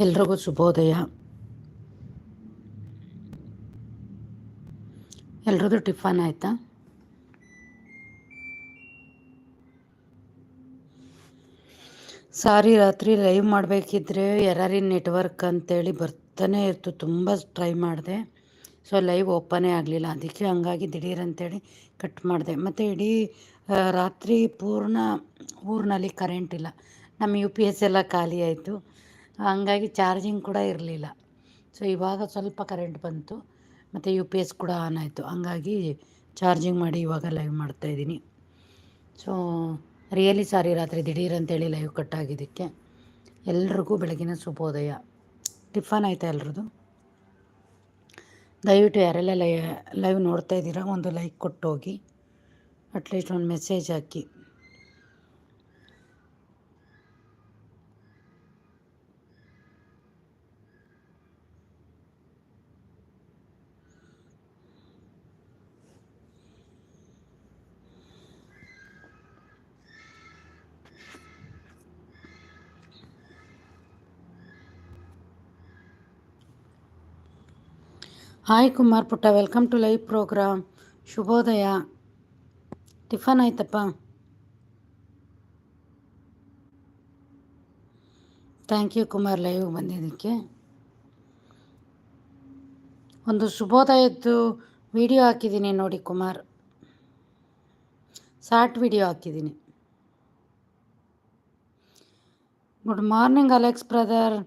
ಎಲ್ರಿಗೂ ಶುಭೋದಯ. ಎಲ್ರದ್ದು ಟಿಫನ್ ಆಯಿತಾ? ಸಾರಿ, ರಾತ್ರಿ ಲೈವ್ ಮಾಡಬೇಕಿದ್ರೆ ಯಾರಿ ನೆಟ್ವರ್ಕ್ ಅಂತೇಳಿ ಬರ್ತಾನೆ ಇತ್ತು. ತುಂಬ ಟ್ರೈ ಮಾಡಿದೆ. ಸೊ, ಲೈವ್ ಓಪನೇ ಆಗಲಿಲ್ಲ. ಅದಕ್ಕೆ ಹಂಗಾಗಿ ದಿಢೀರ್ ಅಂತೇಳಿ ಕಟ್ ಮಾಡಿದೆ. ಮತ್ತು ಇಡೀ ರಾತ್ರಿ ಪೂರ್ಣ ಊರಿನಲ್ಲಿ ಕರೆಂಟ್ ಇಲ್ಲ. ನಮ್ಮ ಯು ಪಿ ಎಸ್ ಎಲ್ಲ ಖಾಲಿ ಆಯಿತು. ಹಂಗಾಗಿ ಚಾರ್ಜಿಂಗ್ ಕೂಡ ಇರಲಿಲ್ಲ. ಸೊ ಇವಾಗ ಸ್ವಲ್ಪ ಕರೆಂಟ್ ಬಂತು. ಮತ್ತು ಯು ಪಿ ಎಸ್ ಕೂಡ ಆನ್ ಆಯಿತು. ಹಂಗಾಗಿ ಚಾರ್ಜಿಂಗ್ ಮಾಡಿ ಇವಾಗ ಲೈವ್ ಮಾಡ್ತಾಯಿದ್ದೀನಿ ಸೊ ರಿಯಲಿ ಸಾರಿ ರಾತ್ರಿ ದಿಢೀರ್ ಅಂತೇಳಿ ಲೈವ್ ಕಟ್ ಆಗಿದ್ದಕ್ಕೆ. ಎಲ್ರಿಗೂ ಬೆಳಗಿನ ಶುಭೋದಯ. ಟಿಫನ್ ಆಯಿತಾ ಎಲ್ರದ್ದು ದಯವಿಟ್ಟು ಯಾರೆಲ್ಲ ಲೈ ಲೈವ್ ನೋಡ್ತಾ ಇದ್ದೀರಾ, ಒಂದು ಲೈಕ್ ಕೊಟ್ಟು ಹೋಗಿ ಅಟ್ಲೀಸ್ಟ್ ಒಂದು ಮೆಸೇಜ್ ಹಾಕಿ. ಹಾಯ್ ಕುಮಾರ್ ಪುಟ್ಟ, ವೆಲ್ಕಮ್ ಟು ಲೈವ್ ಪ್ರೋಗ್ರಾಮ್. ಶುಭೋದಯ. ಟಿಫನ್ ಆಯ್ತಪ್ಪ? ಥ್ಯಾಂಕ್ ಯು ಕುಮಾರ್ ಲೈವ್ ಬಂದಿದ್ದಕ್ಕೆ. ಒಂದು ಶುಭೋದಯದ್ದು ವಿಡಿಯೋ ಹಾಕಿದ್ದೀನಿ ನೋಡಿ ಕುಮಾರ್. ಶಾರ್ಟ್ ವಿಡಿಯೋ ಹಾಕಿದ್ದೀನಿ. Good morning Alex brother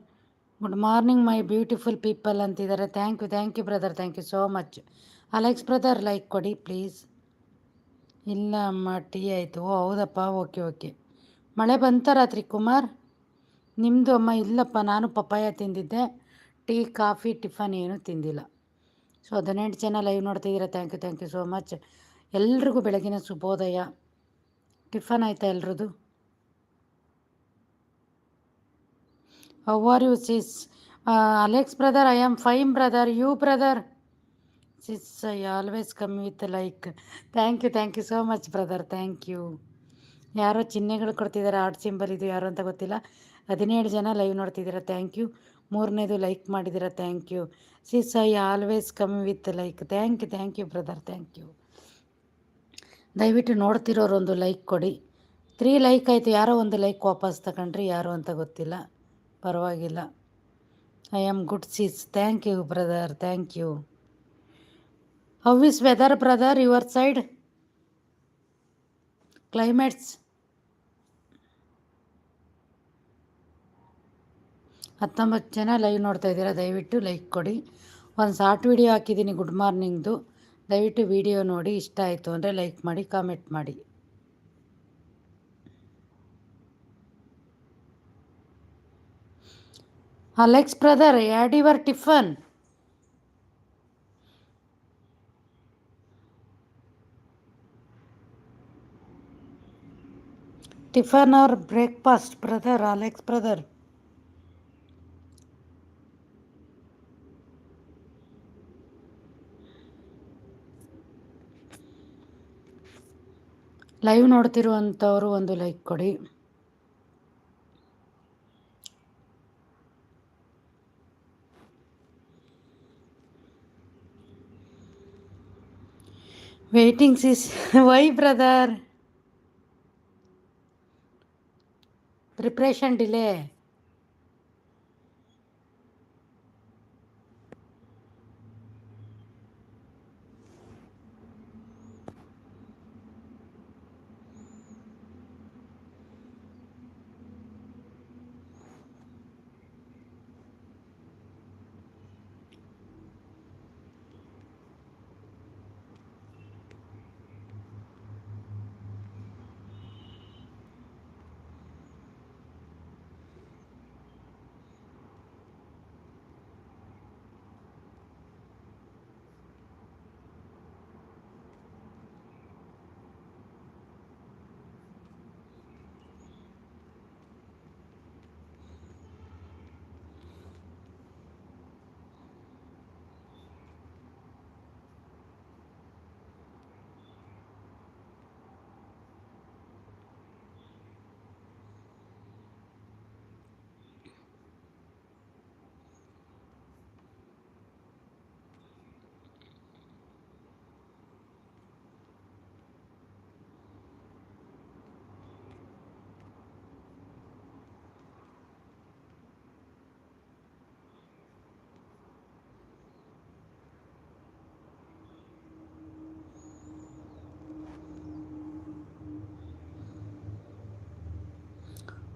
good morning my beautiful people ಅಂತಿದ್ದಾರೆ. Thank you thank you brother, thank you so much. Alex brother, like ಕೊಡಿ ಪ್ಲೀಸ್. ಇಲ್ಲ ಅಮ್ಮ, ಟೀ ಆಯಿತು. ಓ, ಹೌದಪ್ಪ, ಓಕೆ ಓಕೆ. ಮಳೆ ಬಂತ ರಾತ್ರಿ ಕುಮಾರ್? ನಿಮ್ಮದು ಅಮ್ಮ ಇಲ್ಲಪ್ಪ, ನಾನು ಪಪ್ಪಾಯ ತಿಂದಿದ್ದೆ. ಟೀ, ಕಾಫಿ, ಟಿಫನ್ ಏನೂ ತಿಂದಿಲ್ಲ. ಸೊ, ಹದಿನೆಂಟು ಜನ ಲೈವ್ ನೋಡ್ತಿದ್ದೀರಾ thank you thank you so much. ಎಲ್ರಿಗೂ ಬೆಳಗಿನ ಶುಭೋದಯ. ಟಿಫನ್ ಆಯಿತಾ ಎಲ್ರದ್ದು? How are you sis Alex brother I am fine brother you brother sis I always come with like. Thank you thank you so much brother thank you ಯಾರೋ ಚಿಹ್ನೆಗಳು ಕೊಡ್ತಿದ್ದಾರೆ art symbol ಇದು ಯಾರು ಅಂತ ಗೊತ್ತಿಲ್ಲ. ಹದಿನೇಳು ಜನ ಲೈವ್ ನೋಡ್ತಿದ್ದೀರಾ ಥ್ಯಾಂಕ್ ಯು ಮೂರನೇದು ಲೈಕ್ ಮಾಡಿದ್ದೀರಾ thank you sis I always come with like thank you thank you brother thank you ದಯವಿಟ್ಟು ನೋಡ್ತಿರೋರು ಒಂದು ಲೈಕ್ ಕೊಡಿ. ತ್ರೀ ಲೈಕ್ ಆಯಿತು, ಯಾರೋ ಒಂದು ಲೈಕ್ ವಾಪಸ್ ತಗೊಂಡ್ರಿ ಯಾರು ಅಂತ ಗೊತ್ತಿಲ್ಲ. ಪರವಾಗಿಲ್ಲ. I am good sis thank you brother thank you how is weather brother your side climates ಹತ್ತೊಂಬತ್ತು ಜನ ಲೈವ್ ನೋಡ್ತಾ ಇದ್ದೀರಾ? ದಯವಿಟ್ಟು ಲೈಕ್ ಕೊಡಿ. ಒಂದು ಶಾರ್ಟ್ ವಿಡಿಯೋ ಹಾಕಿದ್ದೀನಿ. ಗುಡ್ ಮಾರ್ನಿಂಗ್ದು ದಯವಿಟ್ಟು ವಿಡಿಯೋ ನೋಡಿ. ಇಷ್ಟ ಆಯಿತು ಅಂದರೆ ಲೈಕ್ ಮಾಡಿ ಕಾಮೆಂಟ್ ಮಾಡಿ. Brother, add your tiffin. Tiffin or breakfast, brother, Alex brother. Live ನೋಡ್ತಿರುವಂಥವರು ಒಂದು ಲೈಕ್ ಕೊಡಿ वेटिंग सिस वही brother preparation delay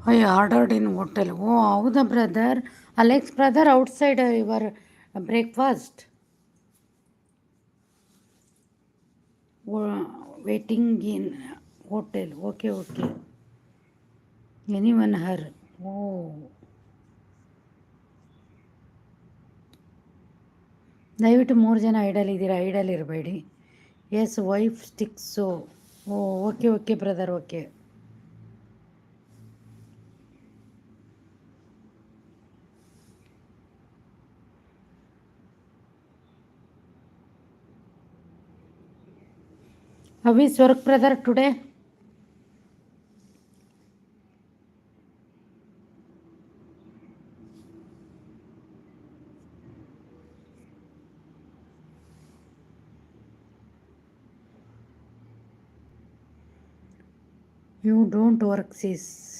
I ordered in hotel oh ಹೌದಾ brother Alex brother outside your breakfast waiting in hotel okay okay any one her oh ದಯವಿಟ್ಟು ಮೂರು ಜನ idle ಇದ್ದೀರಾ? Idle ಇರಬೇಡಿ. Yes wife sticks oh okay okay brother okay How is work, brother, today? You don't work, sis.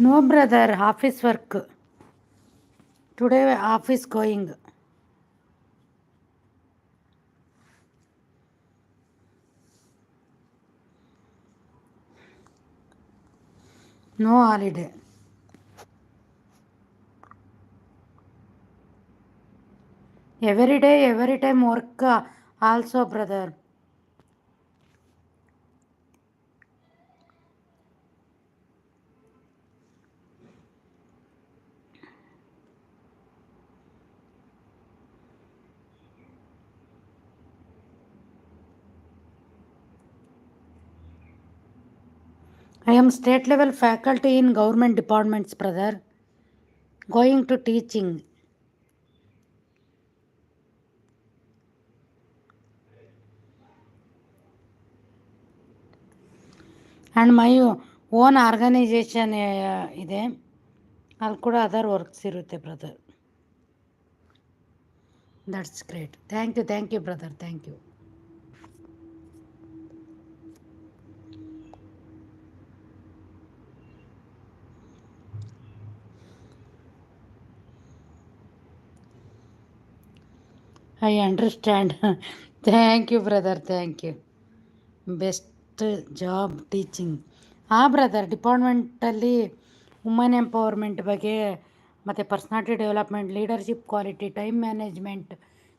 No brother office work today office going no holiday every day every time work also brother I am state level faculty in government departments, brother. Going to teaching. And my own organisation ಇದೆ ಅಲ್ಲಿ ಕೂಡ other works ಇರುತ್ತೆ brother that's great thank you thank you brother thank you I understand thank you brother thank you best job teaching ಹಾಂ brother ಡಿಪಾರ್ಟ್ಮೆಂಟಲ್ಲಿ woman empowerment ಬಗ್ಗೆ ಮತ್ತು personality development leadership quality time management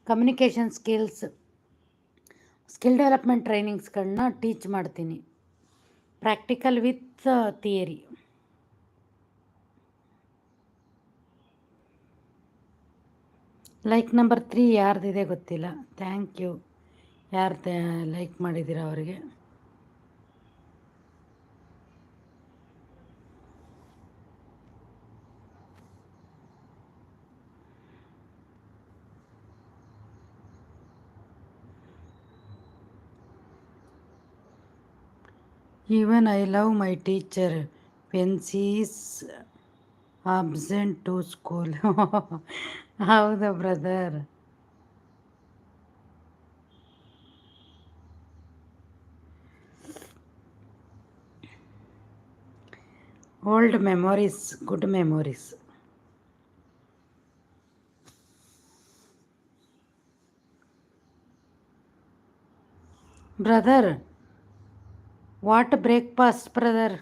communication skills skill development ಟ್ರೈನಿಂಗ್ಸ್ಗಳನ್ನ teach ಮಾಡ್ತೀನಿ. Practical with theory like number three ಯಾರ್ದಿದೆ ಗೊತ್ತಿಲ್ಲ. Thank you ಯಾರು like ಮಾಡಿದ್ದೀರಾ ಅವರಿಗೆ? Even I love my teacher when absent to school ಹೌದಾ brother old memories good memories brother what breakfast brother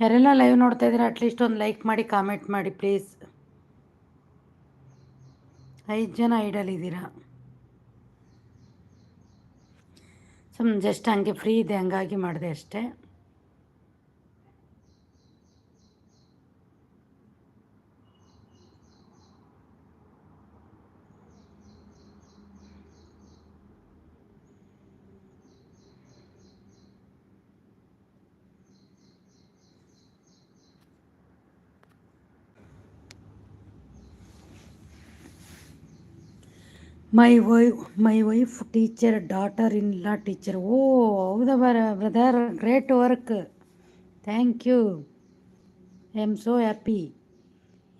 ಯಾರೆಲ್ಲ live ನೋಡ್ತಾ ಇದ್ದೀರಾ at least ಒಂದು ಲೈಕ್ ಮಾಡಿ ಕಾಮೆಂಟ್ ಮಾಡಿ ಪ್ಲೀಸ್ ಐದು ಜನ ಐಡಲ್ ಇದ್ದೀರಾ. ಸುಮ್ಮನೆ ಜಸ್ಟ್ ಹಂಗೆ ಫ್ರೀ ಇದೆ, ಹಂಗಾಗಿ ಮಾಡಿದೆ ಅಷ್ಟೇ. My wife my wife teacher daughter in law teacher oh ಹೌದಾ ಬರ brother great work thank you I am so happy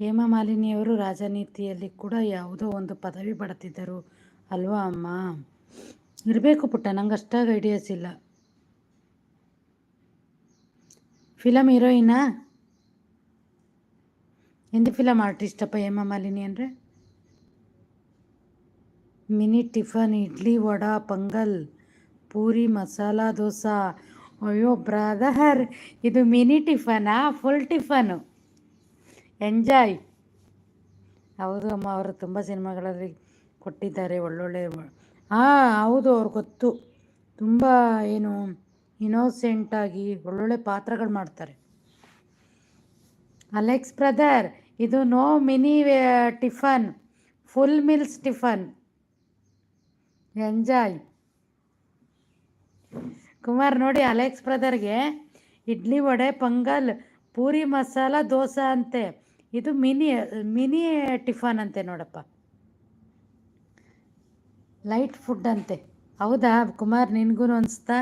Hema ಮಾಲಿನಿಯವರು ರಾಜನೀತಿಯಲ್ಲಿ ಕೂಡ ಯಾವುದೋ ಒಂದು ಪದವಿ ಪಡೆದಿದ್ದರು ಅಲ್ವಾ ಅಮ್ಮ? ಇರಬೇಕು ಪುಟ್ಟ, ನಂಗೆ ಅಷ್ಟಾಗಿ ಐಡಿಯಾಸ್ ಇಲ್ಲ. ಫಿಲಮ್ ಹೀರೋಯಿನಾ ಹಿಂದಿ ಫಿಲಮ್ ಆರ್ಟಿಸ್ಟಪ್ಪ ಹೇಮಾ ಮಾಲಿನಿ ಅಂದರೆ? Mini tiffin, idli vada, pongal, puri, masala dosa. ಅಯ್ಯೋ ಬ್ರದರ್, ಇದು ಮಿನಿ ಟಿಫನಾ? Full tiffin. ಎಂಜಾಯ್. ಹೌದು ಅಮ್ಮ, ಅವರು ತುಂಬ ಸಿನಿಮಾಗಳಲ್ಲಿ ಕೊಟ್ಟಿದ್ದಾರೆ ಒಳ್ಳೊಳ್ಳೆ ಹಾಂ ಹೌದು ಅವ್ರು ಗೊತ್ತು. ತುಂಬ ಏನು ಇನೋಸೆಂಟಾಗಿ ಒಳ್ಳೊಳ್ಳೆ ಪಾತ್ರಗಳು ಮಾಡ್ತಾರೆ. ಅಲೆಕ್ಸ್ ಬ್ರದರ್, ಇದು no mini tiffin. Full meals tiffin. Enjoy Kumar, ನೋಡಿ ಅಲೆಕ್ಸ್ ಬ್ರದರ್ಗೆ ಇಡ್ಲಿ ವಡೆ, ಪೊಂಗಲ್, ಪೂರಿ ಮಸಾಲ, ದೋಸೆ ಅಂತೆ. ಇದು ಮಿನಿ ಮಿನಿ ಟಿಫನ್ ಅಂತೆ ನೋಡಪ್ಪ. ಲೈಟ್ ಫುಡ್ ಅಂತೆ. ಹೌದಾ ಕುಮಾರ್ ನಿನಗೂ ಅನಿಸ್ತಾ?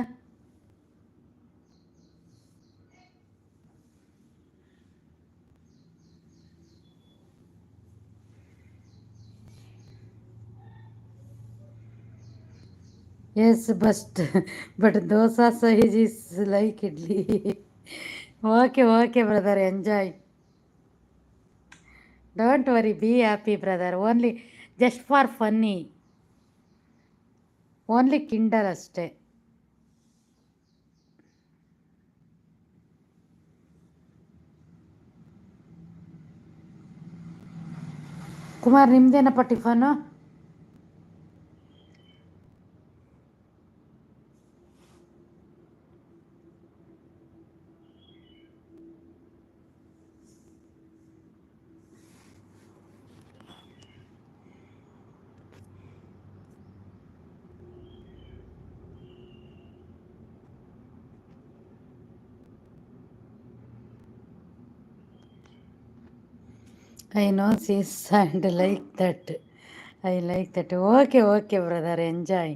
Yes best but dosa size is like idli okay okay brother enjoy don't worry be happy brother only just for funny only kinder ಅಷ್ಟೇ. Kumar ನಿಮ್ದೇನಪ್ಪ tiffin I no sis and like that I like that okay okay brother enjoy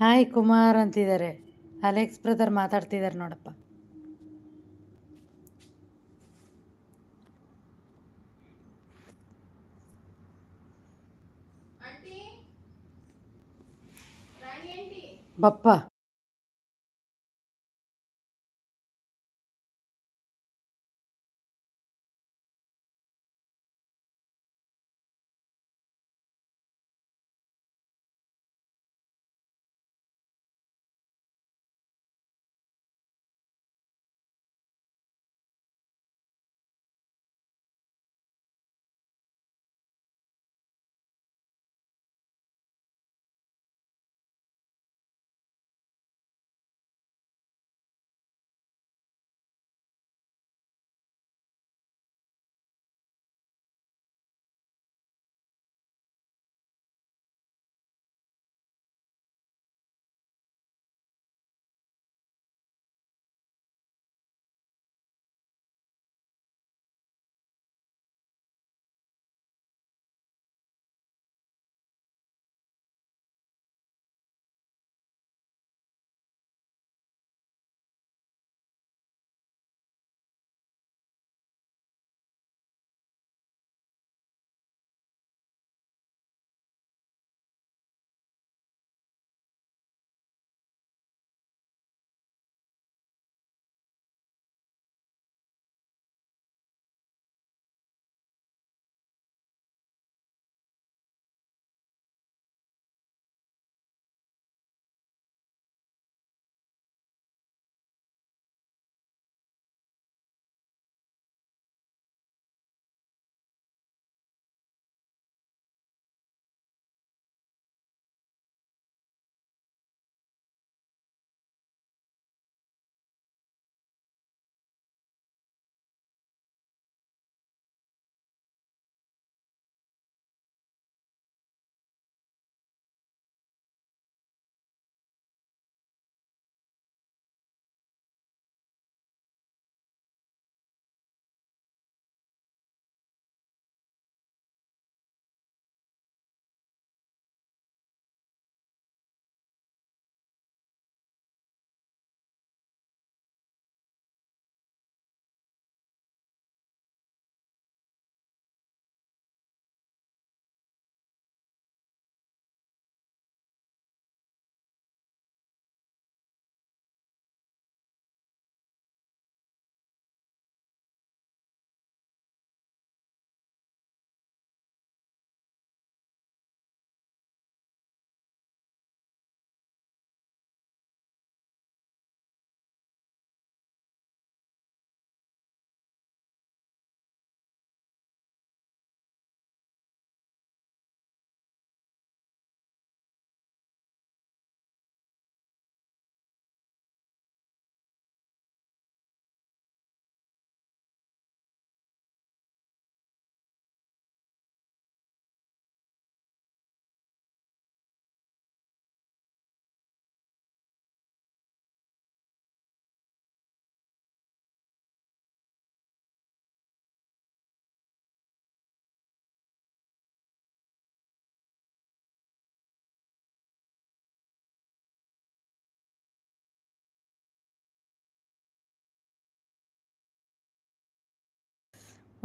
hi Kumar ಅಂತಿದ್ದಾರೆ. Alex brother ಮಾತಾಡ್ತಿದ್ದಾರೆ ನೋಡಪ್ಪ. ಬಪ್ಪ.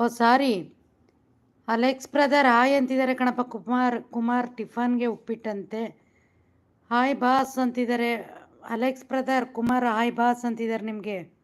Oh, sorry. Alex brother, hi ಅಂತಿದ್ದಾರೆ ಕಣಪ್ಪ. ಕುಮಾರ್ ಕುಮಾರ್ ಟಿಫನ್ಗೆ ಉಪ್ಪಿಟ್ಟಂತೆ. Hi boss ಅಂತಿದ್ದಾರೆ. Alex brother, Kumar, hi boss ಅಂತಿದ್ದಾರೆ ನಿಮಗೆ.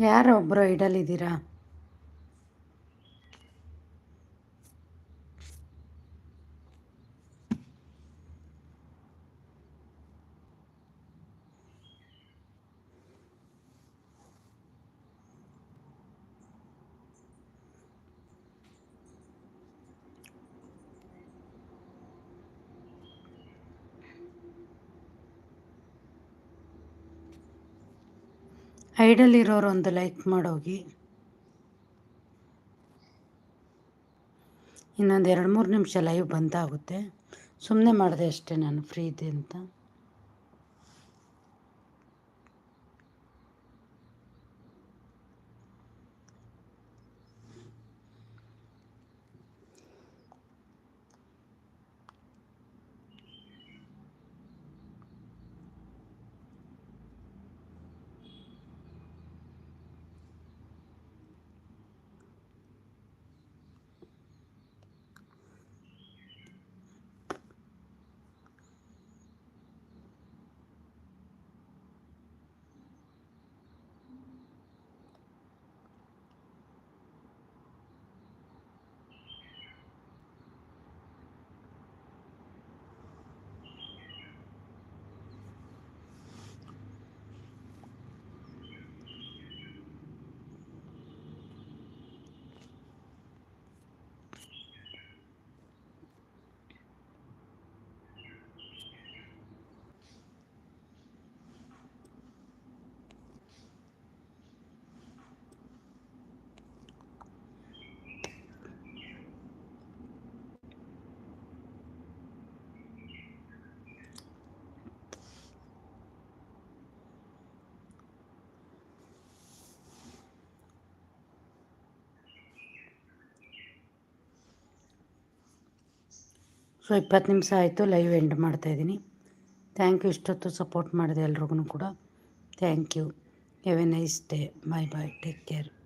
ಯಾರೋ ಒಬ್ಬರು ಇಡಲಿದ್ದೀರಾ ಐಡಲ್ ಇರೋರು ಒಂದು ಲೈಕ್ ಮಾಡೋಗಿ. ಇನ್ನೊಂದು ಎರಡು ಮೂರು ನಿಮಿಷ ಲೈವ್ ಬಂದಾಗುತ್ತೆ. ಸುಮ್ಮನೆ ಮಾಡಿದೆ ಅಷ್ಟೇ ನಾನು ಫ್ರೀ ಇದೆ ಅಂತ. ಸೊ ಇಪ್ಪತ್ತು ನಿಮಿಷ ಆಯಿತು ಲೈವ್ ಎಂಡ್ ಮಾಡ್ತಾಯಿದ್ದೀನಿ ಥ್ಯಾಂಕ್ ಯು ಇಷ್ಟೊತ್ತು ಸಪೋರ್ಟ್ ಮಾಡಿದೆ ಎಲ್ರಿಗೂ ಕೂಡ. Thank you a nice day bye bye take care